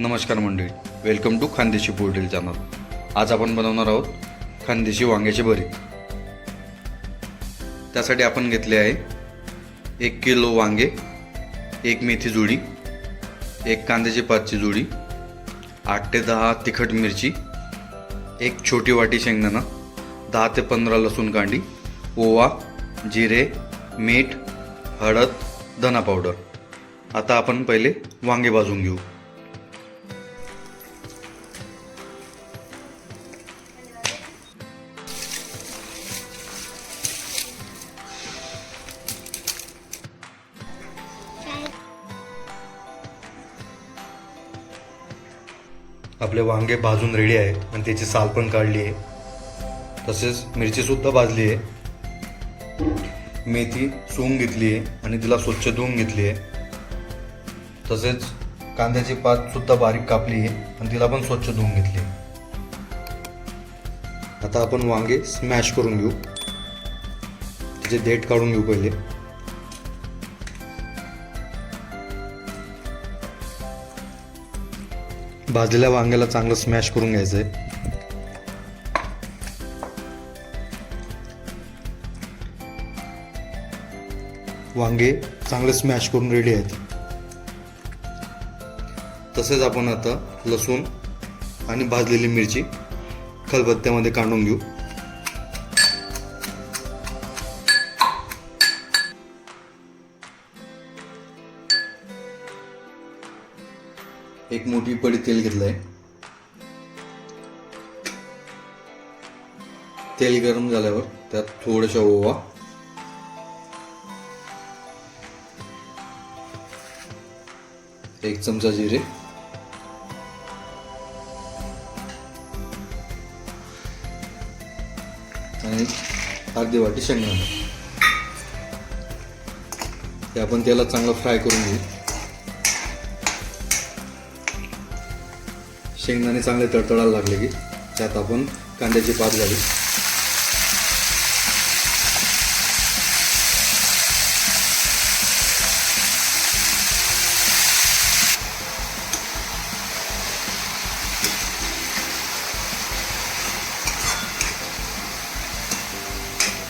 नमस्कार मंडळी. Welcome to Khandeshi portal channel आज आपण बनवणार आहोत खानदेशी वांग्याचे भरीत त्यासाठी आपण घेतले आहे एक किलो वांगे एक मेथी जुडी एक कांद्याची पाचची जुडी आठ ते दहा तिखट मिरची एक छोटी वाटी शेंगदाणा दहा ते पंधरा लसूण कांडी ओवा जिरे मीठ हळद धना पावडर. आता आपण पहिले वांगे भाजून घेऊ. आपले वांगे भाजून रेडी आहेत आणि त्याची साल पण काढली आहे. तसेच मिरचीसुद्धा भाजली आहे. मेथी सोंग घेतली आहे आणि तिला स्वच्छ धुवून घेतली आहे. तसेच कांद्याची पात सुद्धा बारीक कापली आहे आणि तिला पण स्वच्छ धुवून घेतली आहे. आता आपण वांगे स्मॅश करून घेऊ. त्याचे देठ काढून घेऊ पहिले. भाजलेल्या वांग्याला चांगलं स्मॅश करून घ्यायचं आहे वांगे चांगले स्मॅश करून रेडी आहेत. तसेच आपण आता लसूण आणि भाजलेली मिरची खलबत्त्यामध्ये काढून घेऊ. एक मोठी पडी तेल घेतलंय. तेल गरम झाल्यावर त्यात थोडंशा ओवा. एक चमचा जिरे. आणि अर्धी वाटी शेंगदाणा. ते आपण त्याला चांगलं फ्राय करून घेऊ. शेंगदाणे चांगले तडतडायला लागले की त्यात आपण कांद्याची पात घालू.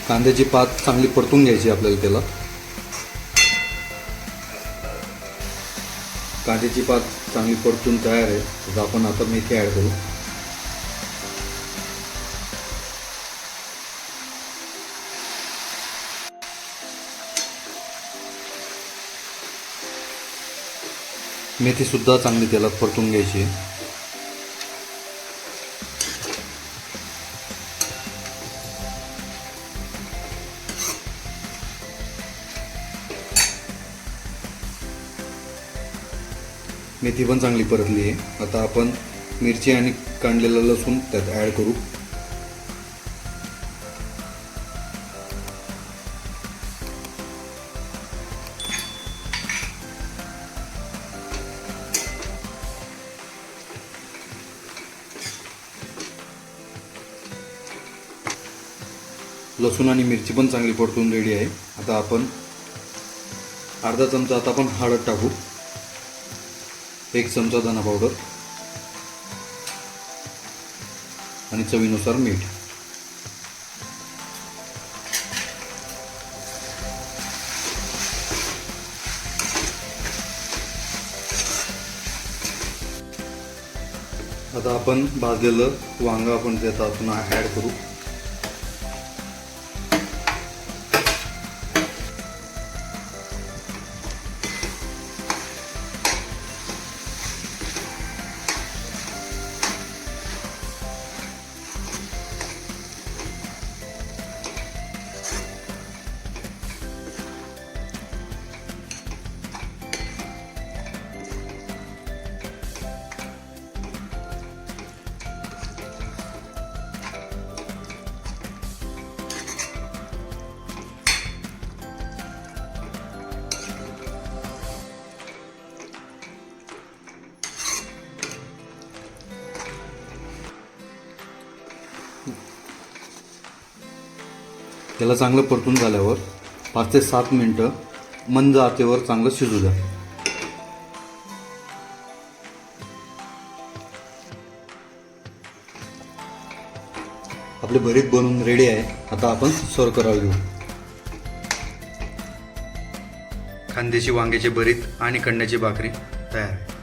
कांद्याची पात चांगली परतून घ्यायची आपल्याला त्याला. कांद्याची पात चांगली परतून तयार आहे तर आपण आता मेथी ॲड करू. मेथीसुद्धा चांगली तेलात परतून घ्यायची आहे. मेथी पण चांगली परतली आहे. आता आपण मिरची आणि काढलेलं लसूण त्यात ॲड करू. लसूण आणि मिरची पण चांगली परतून रेडी आहे. आता आपण अर्धा चमचा आता आपण हळद टाकू. एक चमचा धना पावडर आणि चवीनुसार मीठ. आता आपण भाजलेलं वांग आपण त्यात आपण ॲड करू. त्याला चांगलं परतून झाल्यावर पाच ते सात मिनटं मंद आतेवर चांगलं शिजू द्या. आपले भरीत बनवून रेडी आहे. आता आपण सर्व करायला घेऊ. खांद्याची वांग्याचे भरीत आणि कण्याची भाकरी तयार आहे.